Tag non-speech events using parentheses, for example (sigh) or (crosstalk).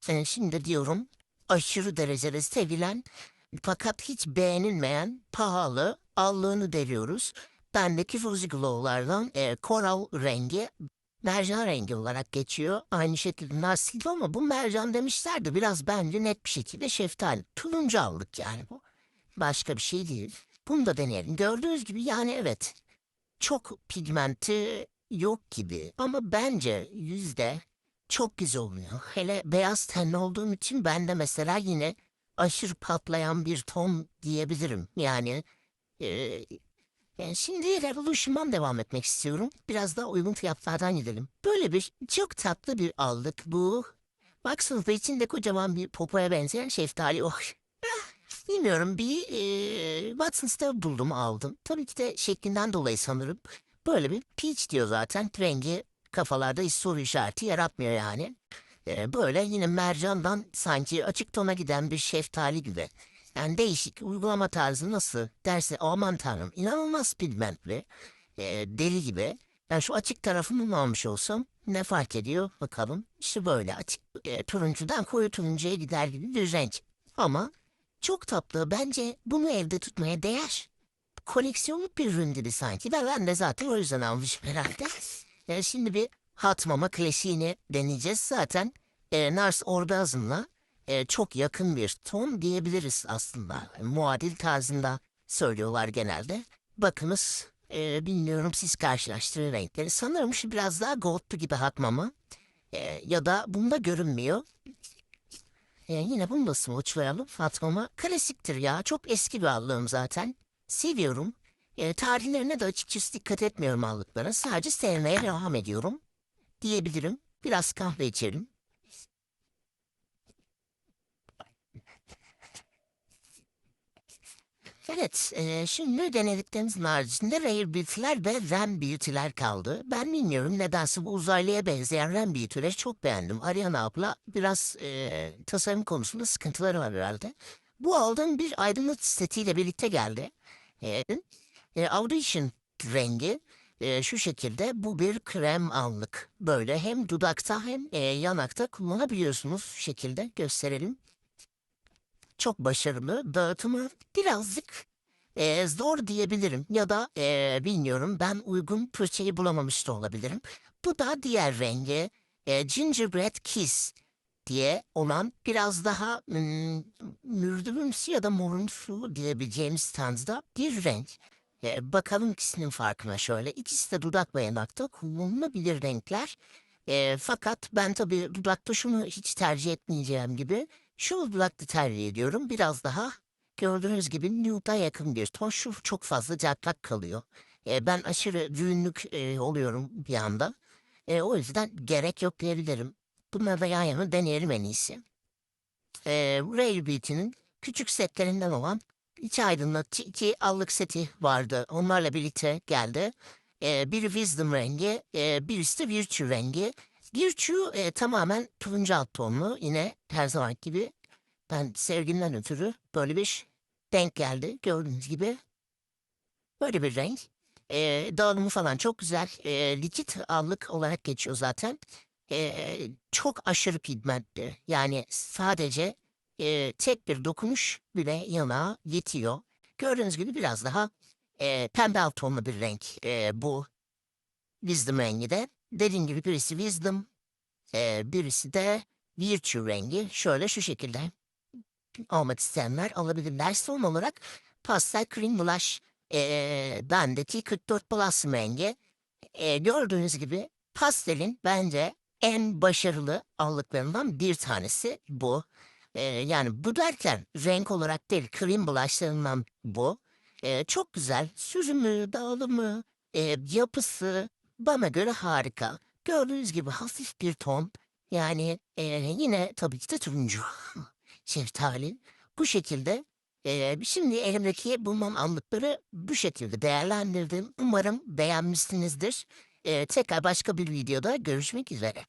Sen şimdi diyorum aşırı derecede sevilen fakat hiç beğenilmeyen pahalı allığını deriyoruz. Bendeki Fuzzy Glow'lardan e, koral rengi mercan rengi olarak geçiyor. Aynı şekilde Narsil ama bu mercan demişlerdi. Biraz bence net bir şekilde şeftali. Turuncu aldık yani bu. Başka bir şey değil. Bunu da deneyelim. Gördüğünüz gibi yani evet. Çok pigmenti yok gibi. Ama bence yüzde çok güzel oluyor. Hele beyaz tenli olduğum için ben de mesela yine aşırı patlayan bir ton diyebilirim. Yani e, yani şimdi Revolution'dan devam etmek istiyorum. Biraz daha uygun fiyatlardan gidelim. Böyle bir çok tatlı bir aldık bu. Baksanıza içinde kocaman bir popoya benzeyen şeftali. Oh. Bilmiyorum bir e, Watson's'ta buldum aldım. Tabii ki de şeklinden dolayı sanırım. Böyle bir peach diyor zaten. Rengi kafalarda hiç soru işareti yaratmıyor yani. E, böyle yine mercandan sanki açık tona giden bir şeftali gibi. Yani değişik uygulama tarzı nasıl derse aman tanrım inanılmaz pigmentli. E, deli gibi. Ben şu açık tarafını almış olsam ne fark ediyor bakalım. İşte böyle açık e, turuncudan koyu turuncuya gider gibi bir renk. Ama çok tatlı. Bence bunu evde tutmaya değer. Koleksiyonluk bir ürün gibi sanki. Ben, ben de zaten o yüzden almışım herhalde. E, şimdi bir Hot Mama klasiğini deneyeceğiz. Zaten e, Nars Orgasm'la e, çok yakın bir ton diyebiliriz aslında. Muadil tarzında söylüyorlar genelde. Bakınız e, bilmiyorum siz karşılaştırın renkleri. Sanırım şu biraz daha goldlu gibi Hot Mama. E, ya da bunda görünmüyor. E, yine bunu da smoothlayalım Fatma'ma. Klasiktir ya. Çok eski bir allığım zaten. Seviyorum. E, tarihlerine de açıkçası dikkat etmiyorum allıklara. Sadece sevmeye devam ediyorum. Diyebilirim. Biraz kahve içelim. Evet, e, şimdi denediklerimizin haricinde Rare Beauty'ler ve Ren Beauty'ler kaldı. Ben bilmiyorum nedense bu uzaylıya benzeyen Ren Beauty'leri çok beğendim. Ariana abla biraz e, tasarım konusunda sıkıntıları var herhalde. Bu aldığım bir aydınlık setiyle birlikte geldi. E, e, Audition rengi e, şu şekilde bu bir krem allık. Böyle hem dudakta hem e, yanakta kullanabiliyorsunuz şu şekilde gösterelim çok başarılı. Dağıtımı birazcık eee, zor diyebilirim. Ya da eee, bilmiyorum ben uygun fırçayı bulamamış da olabilirim. Bu da diğer rengi eee, Gingerbread Kiss diye olan biraz daha mürdümümsü ya da morumsu diyebileceğimiz tarzda bir renk. Eee, bakalım ikisinin farkına şöyle. İkisi de dudak ve yanakta kullanılabilir renkler. Eee, fakat ben tabii dudakta şunu hiç tercih etmeyeceğim gibi şu dudakta tercih ediyorum. Biraz daha gördüğünüz gibi nude'a yakın bir ton. Şu çok fazla caktak kalıyor. Eee, ben aşırı düğünlük eee, oluyorum bir anda. Eee, o yüzden gerek yok diyebilirim. Bunları da yan yana deneyelim en iyisi. Eee Rare Beauty'nin küçük setlerinden olan iki aydınlatıcı iki allık seti vardı. Onlarla birlikte geldi. Eee biri Wisdom rengi, eee birisi de Virtue rengi. Virtue eee, tamamen turuncu alt tonlu. Yine her zaman gibi ben sevgimden ötürü böyle bir denk geldi. Gördüğünüz gibi böyle bir renk. Eee, dağılımı falan çok güzel. Eee likit allık olarak geçiyor zaten. Eee, çok aşırı pigmentli. Yani sadece eee, tek bir dokunuş bile yana yetiyor. Gördüğünüz gibi biraz daha eee, pembe alt tonlu bir renk eee, bu Wisdom rengi de. Dediğim gibi birisi Wisdom, eee, birisi de Virtue rengi. Şöyle şu şekilde almak isteyenler alabilirler. Son olarak Pastel Cream Blush eee bendeki 44 Plus rengi. Eee, gördüğünüz gibi pastelin bence en başarılı allıklarından bir tanesi bu. Eee, yani bu derken renk olarak değil, cream blushlarından bu. Eee, çok güzel. Sürümü, dağılımı, eee, yapısı bana göre harika. Gördüğünüz gibi hafif bir ton. Yani eee, yine tabii ki de turuncu. (laughs) Şeftali. Bu şekilde eee, şimdi elimdeki bulunan allıkları bu şekilde değerlendirdim. Umarım beğenmişsinizdir. Eee, tekrar başka bir videoda görüşmek üzere.